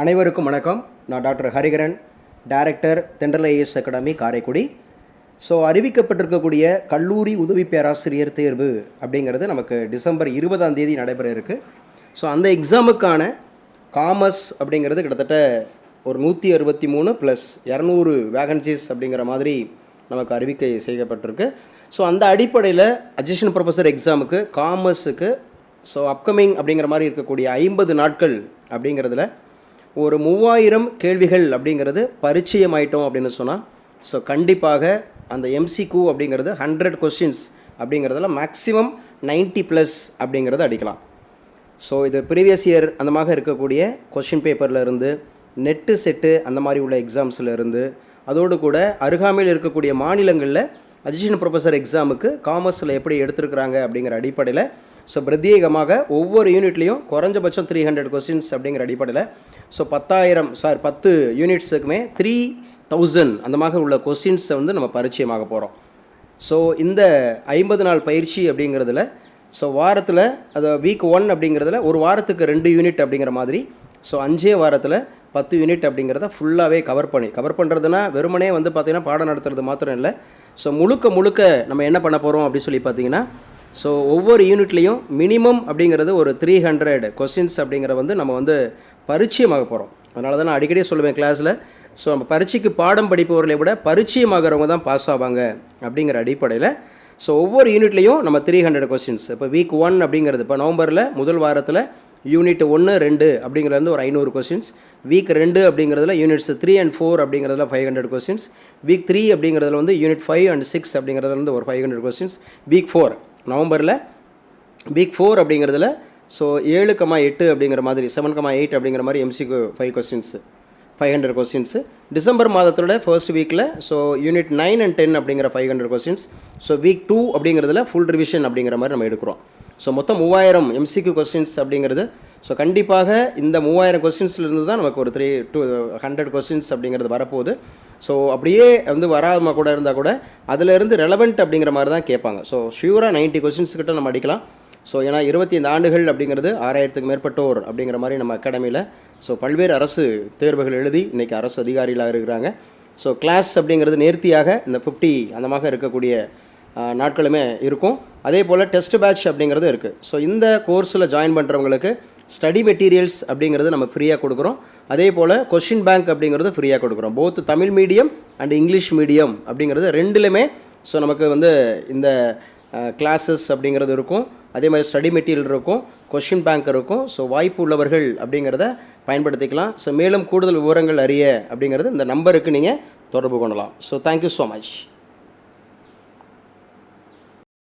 அனைவருக்கும் வணக்கம். நான் doctor Hariharan director Thendral IS academy Karaikudi. So அறிவிக்கப்பட்டிருக்கக்கூடிய கல்லூரி உதவி பேராசிரியர் தேர்வு அப்படிங்கிறது நமக்கு டிசம்பர் இருபதாம் தேதி நடைபெற இருக்குது ஸோ அந்த எக்ஸாமுக்கான காமர்ஸ் அப்படிங்கிறது கிட்டத்தட்ட ஒரு நூற்றி அறுபத்தி மூணு ப்ளஸ் இரநூறு வேகன்சிஸ் அப்படிங்கிற மாதிரி நமக்கு அறிவிக்கை செய்யப்பட்டிருக்கு. ஸோ அந்த அடிப்படையில் அசிஸ்டன்ட் ப்ரொஃபஸர் எக்ஸாமுக்கு காமர்ஸுக்கு ஸோ அப்கமிங் அப்படிங்கிற மாதிரி இருக்கக்கூடிய ஐம்பது நாட்கள் அப்படிங்கிறதுல ஒரு மூவாயிரம் கேள்விகள் அப்படிங்கிறது பரிச்சயம் ஆயிட்டோம் அப்படின்னு சொன்னால் ஸோ கண்டிப்பாக அந்த எம்சிக்யூ அப்படிங்கிறது ஹண்ட்ரட் கொஸ்டின்ஸ் அப்படிங்கிறதுல மேக்ஸிமம் 90 ப்ளஸ் அப்படிங்கிறத அடிக்கலாம். ஸோ இது ப்ரீவியஸ் இயர் அந்த மாதிரி இருக்கக்கூடிய கொஷின் பேப்பரில் இருந்து நெட்டு செட்டு அந்த மாதிரி உள்ள எக்ஸாம்ஸில் இருந்து அதோடு கூட அருகாமையில் இருக்கக்கூடிய மாநிலங்களில் அசிஸ்டன்ட் ப்ரொஃபஸர் எக்ஸாமுக்கு காமர்ஸில் எப்படி எடுத்திருக்கிறாங்க அப்படிங்கிற அடிப்படையில் ஸோ பிரத்யேகமாக ஒவ்வொரு யூனிட்லேயும் குறைஞ்சபட்சம் த்ரீ ஹண்ட்ரட் கொஸ்டின்ஸ் அப்படிங்கிற அடிப்படையில் ஸோ பத்தாயிரம் சாரி பத்து யூனிட்ஸுக்குமே த்ரீ தௌசண்ட் அந்த மாதிரி உள்ள கொஸ்டின்ஸை வந்து நம்ம பரிச்சயமாக போகிறோம் ஸோ இந்த ஐம்பது நாள் பயிற்சி அப்படிங்கிறதுல ஸோ வாரத்தில் அது வீக் ஒன் அப்படிங்கிறதுல ஒரு வாரத்துக்கு ரெண்டு யூனிட் அப்படிங்கிற மாதிரி ஸோ அஞ்சே வாரத்தில் பத்து யூனிட் அப்படிங்கிறத ஃபுல்லாகவே கவர் பண்ணி கவர் பண்ணுறதுனா வெறுமனே வந்து பார்த்திங்கன்னா பாடம் நடத்துறது மாத்திரம் இல்லை. ஸோ முழுக்க முழுக்க நம்ம என்ன பண்ண போகிறோம் அப்படின்னு சொல்லி பார்த்தீங்கன்னா ஸோ ஒவ்வொரு யூனிட்லேயும் மினிமம் அப்படிங்கிறது ஒரு த்ரீ ஹண்ட்ரட் கொஸ்டின்ஸ் அப்படிங்கிற வந்து நம்ம வந்து பரிச்சயமாக போகிறோம் அதனால தான் நான் அடிக்கடி சொல்லுவேன் கிளாஸில் ஸோ நம்ம பரீட்சைக்கு பாடம் படிப்பவர்களை விட பரிச்சயமாகறவங்க தான் பாஸ் ஆவாங்க அப்படிங்கிற அடிப்படையில். ஸோ ஒவ்வொரு யூனிட்லேயும் நம்ம த்ரீ ஹண்ட்ரட் கொஸ்டின்ஸ் இப்போ வீக் ஒன் அப்படிங்கிறது இப்போ நவம்பரில் முதல் வாரத்தில் யூனிட் ஒன்று ரெண்டு அப்படிங்கிறது வந்து ஒரு ஐநூறு கொஸ்டின்ஸ் வீக் ரெண்டு அப்படிங்கிறதுல யூனிட்ஸ் த்ரீ அண்ட் ஃபோர் அப்படிங்கிறதுல five hundred questions week three அப்படிங்கிறதுல வந்து யூனிட் ஃபைவ் அண்ட் சிக்ஸ் அப்படிங்கிறதுல வந்து ஒரு five hundred questions week four நவம்பரில் வீக் ஃபோர் அப்படிங்கிறதுல ஸோ ஏழு கமா எட்டு அப்படிங்கிற மாதிரி செவன் கமா எயிட் அப்படிங்கிற மாதிரி MCQ five questions five hundred questions December மாதத்தோட ஃபர்ஸ்ட் வீக்கில் so unit nine and ten அப்படிங்கிற five hundred questions so week two அப்படிங்கிறதுல ஃபுல் ரிவிஷன் அப்படிங்கிற மாதிரி நம்ம எடுக்கிறோம். ஸோ மொத்தம் மூவாயிரம் எம்சிக்கு கொஸ்டின்ஸ் அப்படிங்கிறது ஸோ கண்டிப்பாக இந்த மூவாயிரம் கொஸ்டின்ஸ்லேருந்து தான் நமக்கு ஒரு த்ரீ டூ ஹண்ட்ரட் கொஸ்டின்ஸ் அப்படிங்கிறது வரப்போகுது. ஸோ அப்படியே வந்து வராமல் கூட இருந்தால் கூட அதிலிருந்து ரெலவெண்ட் அப்படிங்கிற மாதிரி தான் கேட்பாங்க. ஸோ ஷியூராக நைன்ட்டி கொஸ்டின்ஸ் கிட்ட நம்ம அடிக்கலாம். ஸோ ஏன்னா இருபத்தி ஐந்து ஆண்டுகள் அப்படிங்கிறது ஆறாயிரத்துக்கு மேற்பட்டோர் அப்படிங்கிற மாதிரி நம்ம அகாடமியில் ஸோ பல்வேறு அரசு தேர்வுகள் எழுதி இன்றைக்கி அரசு அதிகாரிகளாக இருக்கிறாங்க. ஸோ கிளாஸ் அப்படிங்கிறது நேர்த்தியாக இந்த ஃபிஃப்டி அந்த மாதிரி இருக்கக்கூடிய நாட்களுமே இருக்கும். அதே போல் டெஸ்ட் பேட்ச் அப்படிங்கிறது இருக்குது ஸோ இந்த கோர்ஸில் ஜாயின் பண்ணுறவங்களுக்கு ஸ்டடி மெட்டீரியல்ஸ் அப்படிங்கிறது நம்ம ஃப்ரீயாக கொடுக்குறோம். அதே போல் கொஷின் பேங்க் அப்படிங்கிறது ஃப்ரீயாக கொடுக்குறோம். Both Tamil medium and English medium அப்படிங்கிறது ரெண்டுலையுமே ஸோ நமக்கு வந்து இந்த கிளாஸஸ் அப்படிங்கிறது இருக்கும். அதே மாதிரி ஸ்டடி மெட்டீரியல் இருக்கும் கொஷின் பேங்க் இருக்கும். ஸோ வாய்ப்பு உள்ளவர்கள் அப்படிங்கிறத பயன்படுத்திக்கலாம். ஸோ மேலும் கூடுதல் விவரங்கள் அறிய அப்படிங்கிறது இந்த நம்பருக்கு நீங்கள் தொடர்பு கொள்ளலாம். So thank you so much